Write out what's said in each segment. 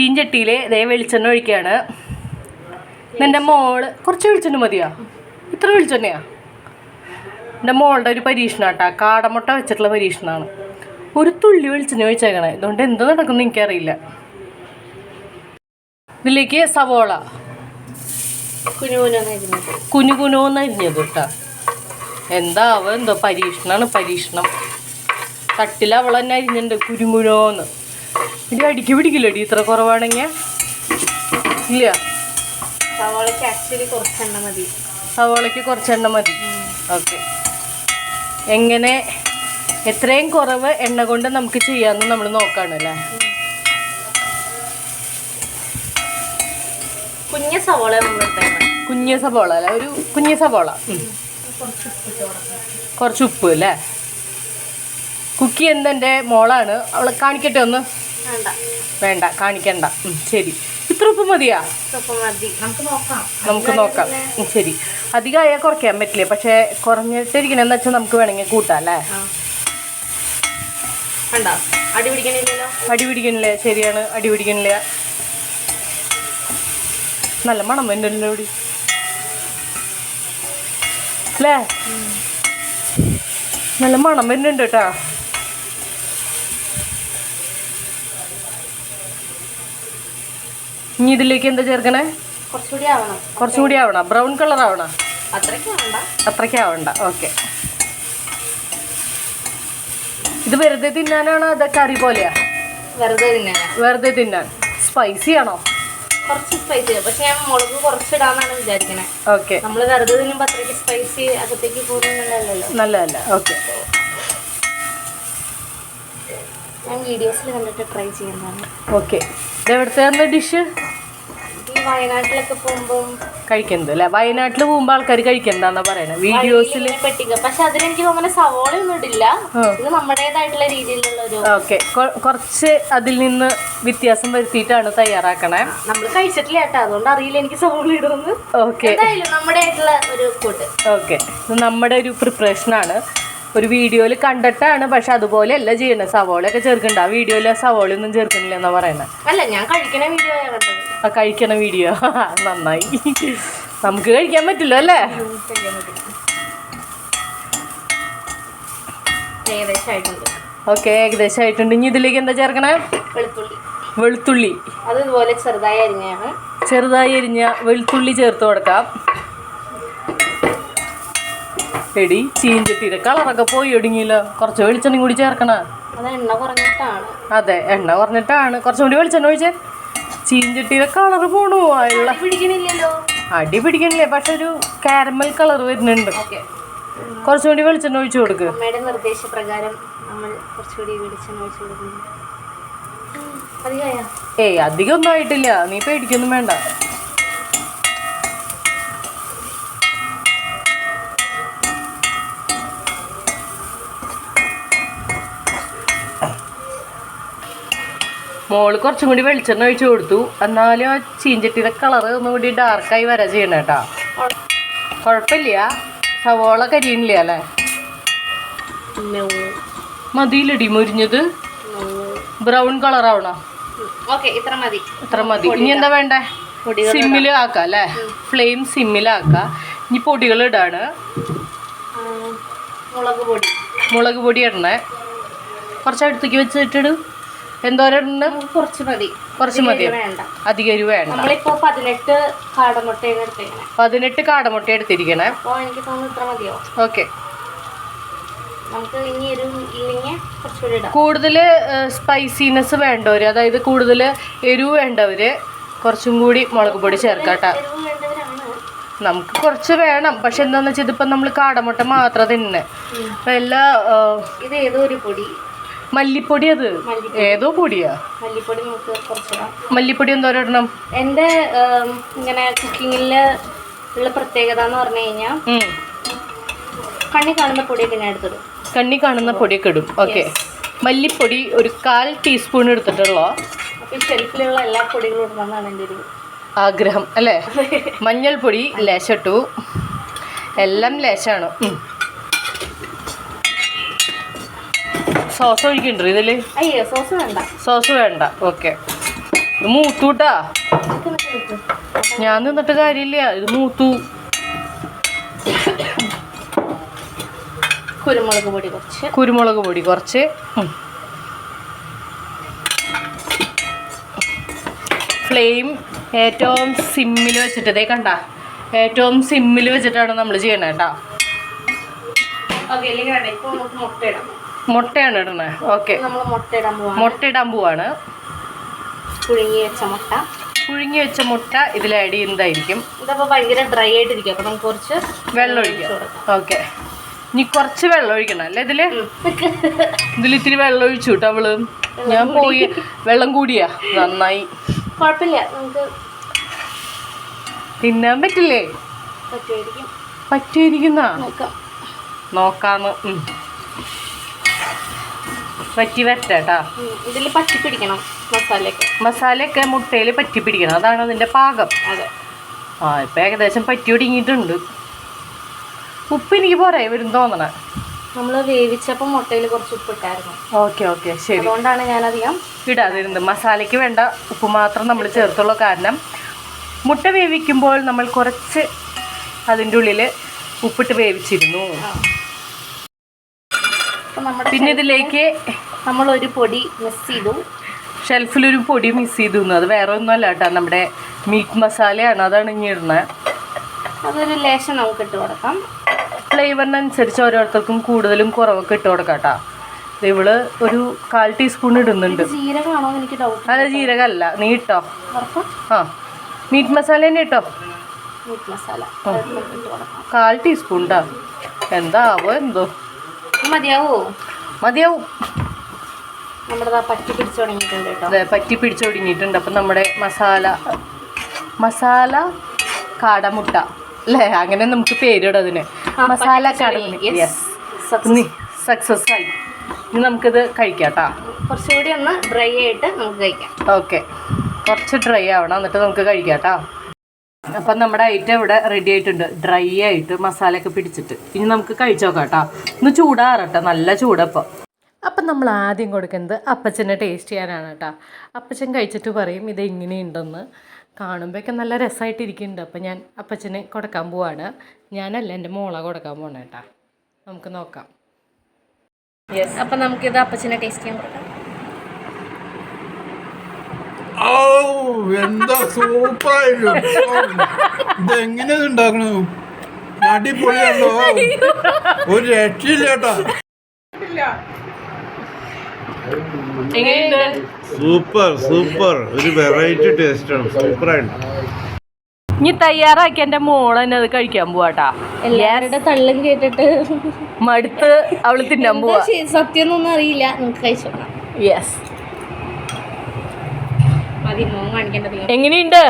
ചീഞ്ചട്ടിയിൽ ദേ വെളിച്ചെണ്ണ ഒഴിക്കുകയാണ്. എന്റെ മോൾ കുറച്ച് വെളിച്ചെണ്ണ മതിയോ? ഇത്ര വെളിച്ചെണ്ണയാ? എന്റെ മോളുടെ ഒരു പരീക്ഷണം കേട്ടോ കാടമുട്ട വെച്ചിട്ടുള്ള പരീക്ഷണമാണ് ഒരു തുള്ളി വെളിച്ചെണ്ണ ഒഴിച്ചേക്കണേ. ഇതുകൊണ്ട് എന്ത് നടക്കുന്നു എനിക്കറിയില്ല. ഇതിലേക്ക് സവോള. കുഞ്ഞു കുനു കുനുന്ന് അരിഞ്ഞത് കേട്ടോ. എന്താവോ എന്തോ പരീക്ഷണമാണ് പരീക്ഷണം. തട്ടിൽ അവൾ തന്നെ അരിഞ്ഞിട്ടുണ്ട് കുരുങ്കുനോന്ന് ഇടി അടിക്ക് പിടിക്കില്ലടി ഇത്ര കുറവാണെങ്കിൽ? ഇല്ല. സവാളയ്ക്ക് ആക്ച്വലി കുറച്ചെണ്ണ മതി. സവോളയ്ക്ക് കുറച്ച് എണ്ണ മതി ഓക്കെ. എങ്ങനെ എത്രയും കുറവ് എണ്ണ കൊണ്ട് നമുക്ക് ചെയ്യാമെന്ന് നമ്മൾ നോക്കുകയാണല്ലേ കുഞ്ഞ സവാള കുഞ്ഞ സവോള അല്ല? ഒരു കുഞ്ഞ സവോള. കുറച്ച് ഉപ്പ് അല്ലേ? കുക്കി എന്തെന്റെ മോളാണ്. അവളെ കാണിക്കട്ടെ ഒന്ന്? വേണ്ട. കാണിക്കണ്ട. ശരി. ഇത്ര ഉപ്പ് മതിയാ? നമുക്ക് നോക്കാം. ശരി. അധികമായ കുറയ്ക്കാൻ പറ്റില്ല? പക്ഷേ കുറഞ്ഞിട്ടിരിക്കണമെന്ന് വെച്ചാൽ നമുക്ക് വേണമെങ്കിൽ കൂട്ടാം അല്ലേ? അടി പിടിക്കണില്ലേ. ശരിയാണ് അടി പിടിക്കണില്ല. നല്ല മണം വരുന്നല്ലോ ഇവിടെ? അല്ലേ? നല്ല മണം വരുന്നുണ്ട് കേട്ടാ. ഇനി ഇതിലേക്ക് എന്താ ചേർക്കണേ? കുറച്ചുകൂടി ആവണം. കുറച്ചും കൂടി ആവണം? ബ്രൗൺ കളർ ആവണം? അത്രയ്ക്ക് വേണ്ട. അത്രയ്ക്കാവണ്ട ഓക്കെ. ഇത് വെറുതെ തിന്നാനാണോ അത് കറി പോലെയാ? വെറുതെ തിന്നാനാ. വെറുതെ തിന്നാൻ. സ്പൈസി ആണോ? കുറച്ച് സ്പൈസി പക്ഷെ ഞാൻ മുളക് കുറച്ചിടാന്നാണ് വിചാരിക്കണേ. ഓക്കെ. നമ്മൾ വെറുതെ തിന്നുമ്പോൾ അത്രയ്ക്ക് സ്പൈസി അകത്തേക്ക് പോകുന്നുള്ളല്ലോ നല്ലതല്ല. ഓക്കെ. ഞാൻ വീഡിയോസിൽ കണ്ടിട്ട് ട്രൈ ചെയ്യുന്നതാണ്. ഓക്കെ. ഇതെവിടുത്തെ ഡിഷ് വയനാട്ടിലൊക്കെ പോകുമ്പോൾ കഴിക്കുന്നത് അല്ലേ വയനാട്ടിൽ പോകുമ്പോൾ ആൾക്കാർ കഴിക്കണ്ടെന്നാ പറയണത് വീഡിയോസിൽ പെട്ടിക്ക. പക്ഷെ അതിലെനിക്ക് അങ്ങനെ സവോള ഒന്നും ഇടില്ല ഇത് നമ്മുടേതായിട്ടുള്ള രീതിയിലുള്ള ഒരു ഓക്കെ കുറച്ച് അതിൽ നിന്ന് വ്യത്യാസം വരുത്തിയിട്ടാണ് തയ്യാറാക്കണേ. നമ്മൾ കഴിച്ചിട്ടില്ല കേട്ടോ. അതുകൊണ്ട് അറിയില്ല എനിക്ക് സവോള ഇടുന്നു ഓക്കെ. നമ്മുടെ ആയിട്ടുള്ള ഒരു കൂട്ട്. ഓക്കെ. ഇത് നമ്മുടെ ഒരു പ്രിപ്പറേഷനാണ് ഒരു വീഡിയോയിൽ കണ്ടിട്ടാണ്. പക്ഷെ അതുപോലെ അല്ല ചെയ്യണത് സവോളയൊക്കെ ചേർക്കണ്ട. ആ വീഡിയോയിൽ സവോളയൊന്നും ചേർക്കുന്നില്ല എന്നാ പറയുന്നത് അല്ല ഞാൻ കഴിക്കണ വീഡിയോ കഴിക്കണ വീഡിയോ നന്നായി. നമുക്ക് കഴിക്കാൻ പറ്റില്ല അല്ലേ? ഓക്കെ ഏകദേശം ആയിട്ടുണ്ട്. ഇനി ഇതിലേക്ക് എന്താ ചേർക്കണേ? വെളുത്തുള്ളി. വെളുത്തുള്ളി. അത് ഇതുപോലെ ചെറുതായി അരിഞ്ഞാണ് ചെറുതായി അരിഞ്ഞ വെളുത്തുള്ളി ചേർത്ത് കൊടുക്കാം. എടി ചീഞ്ചട്ടിയുടെ കളറൊക്കെ പോയി ഒടുങ്ങിയില്ല. കുറച്ച് വെളിച്ചെണ്ണ കൂടി ചേർക്കണ. അതെ എണ്ണ കുറഞ്ഞിട്ടാണ്. കുറച്ചും കൂടി വെളിച്ചെണ്ണ ഒഴിച്ചേ. ചീഞ്ചട്ടിയുടെ കളർ പോണു അയുള്ള അടി പിടിക്കണില്ലല്ലോ. അടി പിടിക്കണില്ലേ പക്ഷെ ഒരു കാരമൽ കളർ വരുന്നുണ്ട്. കുറച്ചുകൂടി കുറച്ചും കൂടി വെളിച്ചെണ്ണ ഒഴിച്ചു കൊടുക്ക്. അമ്മയുടെ നിർദ്ദേശപ്രകാരം നമ്മൾ കുറച്ചുകൂടി വെളിച്ചെണ്ണ ഒഴിച്ച് കൊടുക്കുന്നു. അധികമായാ? ഏയ് അധികം ഒന്നും ആയിട്ടില്ല. നീ പേടിക്കൊന്നും വേണ്ട. മോൾ കുറച്ചും കൂടി വെളിച്ചെണ്ണ ഒഴിച്ചു കൊടുത്തു. എന്നാലും ആ ചീഞ്ചട്ടിയുടെ കളർ ഒന്നും കൂടി ഡാർക്കായി വരാ ചെയ്യണം കേട്ടാ കുഴപ്പമില്ല സവോള കരിയണില്ല അല്ലേ? മതിയിലടി മുരിഞ്ഞത്. ബ്രൗൺ കളർ ആവണോ. ഇത്ര മതി. ഇത്ര മതി. ഇനി എന്താ വേണ്ടേ? സിമ്മിൽ ആക്കാം അല്ലേ? ഫ്ലെയിം സിമ്മിലാക്കാം ഇനി പൊടികൾ ഇടാണ്. മുളക് പൊടി. മുളക് പൊടി ഇടണേ. കുറച്ച് അടുത്തേക്ക് വെച്ചിട്ടിട്. എന്തോരം ഇടണ്ട നമുക്ക് കുറച്ച് മതി കുറച്ച് മതി അധിക ഒരു വേണ്ട. നമ്മളിപ്പോ പതിനെട്ട് കാടമുട്ടയാണ് എടുത്തേക്കണേ പതിനെട്ട് കാടമുട്ട എടുത്തിരിക്കണേ. അപ്പോൾ എനിക്ക് തോന്നുന്നു ഇത്ര ഓക്കെ. കൂടുതൽ സ്പൈസിനെസ് വേണ്ടവർ അതായത് കൂടുതൽ എരിവ് വേണ്ടവർ കുറച്ചും കൂടി മുളക് പൊടി ചേർക്കാട്ടാ. എരിവ് നമുക്ക് കുറച്ച് വേണം. പക്ഷെ എന്താണെന്ന് വെച്ചാൽ ഇതിപ്പം നമ്മൾ കാടമുട്ട മാത്രം തിന്നെ എല്ലാ ഇത് ഏതോ ഒരു പൊടി. മല്ലിപ്പൊടി അത്? ഏതോ പൊടിയാ? മല്ലിപ്പൊടി നമുക്ക് കുറച്ചിടാം. മല്ലിപ്പൊടി എന്തോരം ഇടണം. എന്റെ ഇങ്ങനെ കുക്കിങ്ങിൽ ഉള്ള പ്രത്യേകത എന്ന് പറഞ്ഞു കഴിഞ്ഞാൽ കണ്ണി കാണുന്ന പൊടിയൊക്കെ ഞാൻ എടുത്തിടും. കണ്ണി കാണുന്ന പൊടിയൊക്കെ ഇടും. ഓക്കെ. മല്ലിപ്പൊടി ഒരു കാൽ ടീസ്പൂൺ എടുത്തിട്ടുള്ളോ? ഷെൽഫിലുള്ള എല്ലാ പൊടികളും ഇടണമെന്നാണ് എന്റെ ഒരു ആഗ്രഹം അല്ലേ? മഞ്ഞൾപ്പൊടി ലേശട്ടു എല്ലാം ലേശാണ്. സോസ് ഒഴിക്കണ്ടോ ഇതിൽ? അയ്യോ സോസ് വേണ്ട. സോസ് വേണ്ട. ഓക്കെ. ഇത് മൂത്തൂട്ടാ. ഞാൻ നിന്നിട്ട് കാര്യമില്ല. ഇത് മൂത്തു. കുരുമുളക് പൊടി കുറച്ച്. കുരുമുളക് പൊടി കുറച്ച്. ഫ്ലെയിം ഏറ്റവും സിമ്മിൽ വെച്ചിട്ട് ഇതേ കണ്ട. ഏറ്റവും സിമ്മിൽ വെച്ചിട്ടാണ് നമ്മൾ ചെയ്യണേട്ടാ കേട്ടോ ഓക്കെ ഇല്ലെങ്കിൽ വേണ്ട. ഇപ്പോൾ നമുക്ക് മുട്ടയിടാം. മുട്ടയാണ് ഇടണേ ഓക്കെ. നമ്മൾ മുട്ടയിടാൻ പോവാണ്. മുട്ട ഇടാൻ പോവാണ്. പുഴുങ്ങി വെച്ച മുട്ട. പുഴുങ്ങി വെച്ച മുട്ട ഇതിൽ ആഡ് ചെയ്യുന്നതായിരിക്കും. ഇതപ്പോൾ ഭയങ്കര ഡ്രൈ ആയിട്ടിരിക്കും. അപ്പോൾ നമുക്ക് കുറച്ച് വെള്ളം ഒഴിക്കാം. ഓക്കെ. ഇനി കുറച്ച് വെള്ളം ഒഴിക്കണം അല്ലേ ഇതിൽ. ഇതിൽ ഇത്തിരി വെള്ളം ഒഴിച്ചു കേട്ടോ അവൾ. ഞാൻ പോയി. വെള്ളം കൂടിയാ. നന്നായി. കുഴപ്പമില്ല. നമുക്ക് തിന്നാൻ പറ്റില്ലേ? പറ്റുമായിരിക്കും പറ്റുമായിരിക്കുന്ന നോക്കാം. നോക്കാന്ന്. പറ്റി വരട്ടാ ഇതിൽ പറ്റി പിടിക്കണം മസാലയൊക്കെ. മസാലയൊക്കെ മുട്ടയിൽ പറ്റി പിടിക്കണം. അതാണ് അതിന്റെ പാകം. അതെ. ആ ഇപ്പം ഏകദേശം പറ്റി ഒടുങ്ങിയിട്ടുണ്ട്. ഉപ്പ് എനിക്ക് പോരെ വരും തോന്നണേ? നമ്മൾ വേവിച്ചപ്പോൾ മുട്ടയിൽ കുറച്ച് ഉപ്പ് ഇട്ടായിരുന്നു ഓക്കെ ഓക്കെ ശരി. അതുകൊണ്ടാണ് ഞാനധികം ഇടാതിരുന്നത്. മസാലയ്ക്ക് വേണ്ട ഉപ്പ് മാത്രം നമ്മൾ ചേർത്തുള്ളൂ. കാരണം മുട്ട വേവിക്കുമ്പോൾ നമ്മൾ കുറച്ച് അതിന്റെ ഉള്ളിൽ ഉപ്പിട്ട് വേവിച്ചിരുന്നു. പിന്നെ ഇതിലേക്ക് നമ്മൾ ഒരു പൊടി മിസ് ചെയ്തു. ഷെൽഫിലൊരു പൊടി മിസ് ചെയ്തു അത് വേറെ ഒന്നുമല്ല കേട്ടോ. നമ്മുടെ മീറ്റ് മസാലയാണ് അതാണ് ഇനി ഇടുന്നത് അതൊരു ലേശം നമുക്ക് ഇട്ട് കൊടുക്കാം. ഫ്ലേവറിനനുസരിച്ച് ഓരോരുത്തർക്കും കൂടുതലും കുറവൊക്കെ ഇട്ട് കൊടുക്കാം കേട്ടോ. ഇവൾ ഒരു കാൽ ടീസ്പൂൺ ഇടുന്നുണ്ട്. ജീരകമാണോ എനിക്ക് ഡൗട്ട് അല്ല ജീരകമല്ല. നീ ഇട്ടോ? ആ. മീറ്റ് മസാല തന്നെ ഇട്ടോ? കാൽ ടീസ്പൂൺ എന്താവോ എന്തോ. മതിയാവോ? മതിയാവും. നമ്മുടെ പറ്റി പിടിച്ചു തുടങ്ങിയിട്ടുണ്ട് കേട്ടോ. പറ്റി പിടിച്ച് അപ്പം നമ്മുടെ മസാല മസാല കാടമുട്ട അല്ലേ? അങ്ങനെ നമുക്ക് പേരിടും അതിന്. മസാല കാടമുട്ട. സക്സസ് ആയി. ഇനി നമുക്കിത് കഴിക്കാം കേട്ടോ കുറച്ചുകൂടി ഒന്ന് ഡ്രൈ ആയിട്ട് നമുക്ക് കഴിക്കാം. ഓക്കെ കുറച്ച് ഡ്രൈ ആവണം. എന്നിട്ട് നമുക്ക് കഴിക്കാം കേട്ടോ അപ്പം നമ്മുടെ ഐറ്റം ഇവിടെ റെഡി ആയിട്ടുണ്ട്. ഡ്രൈ ആയിട്ട് മസാലയൊക്കെ പിടിച്ചിട്ട്. ഇനി നമുക്ക് കഴിച്ചു നോക്കാം കേട്ടോ ഒന്ന് ചൂടാറട്ടെ. നല്ല ചൂടപ്പം. നമ്മൾ ആദ്യം കൊടുക്കുന്നത് അപ്പച്ചനെ ടേസ്റ്റ് ചെയ്യാനാണ് കേട്ടോ. അപ്പച്ചൻ കഴിച്ചിട്ട് പറയും ഇത് എങ്ങനെയുണ്ടെന്ന്? കാണുമ്പോഴൊക്കെ നല്ല രസമായിട്ടിരിക്കുന്നുണ്ട്. അപ്പം ഞാൻ അപ്പച്ചന് കൊടുക്കാൻ പോവാണ്. ഞാനല്ല എന്റെ മോളെ കൊടുക്കാൻ പോകണം കേട്ടോ. നമുക്ക് നോക്കാം. യെസ് അപ്പം നമുക്കിത് അപ്പച്ചനെ ടേസ്റ്റ് ചെയ്യാൻ കൊടുക്കാം. എന്താ സൂപ്പറായിരുന്നു. ഇതെങ്ങനെ ഉണ്ടാക്കണു അടിപൊളിയാണോ ഒരു രക്ഷയില്ല കേട്ടോ. Super super. ഒരു വെറൈറ്റി ടേസ്റ്റ് ആണ്. സൂപ്പർ സൂപ്പറായിട്ട് ഇനി തയ്യാറാക്കി എന്റെ മോൾ തന്നെ അത് കഴിക്കാൻ പോവാട്ടാ. എല്ലാവരുടെ തള്ളും കേട്ടിട്ട്. മടുത്ത് അവൾ തിന്നാൻ പോവാ. സത്യം ഒന്നും അറിയില്ല. നമുക്ക് യെസ് എങ്ങനെയുണ്ട്?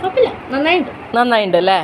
കുഴപ്പമില്ല. നന്നായിട്ട് നന്നായിട്ടുണ്ട് അല്ലേ?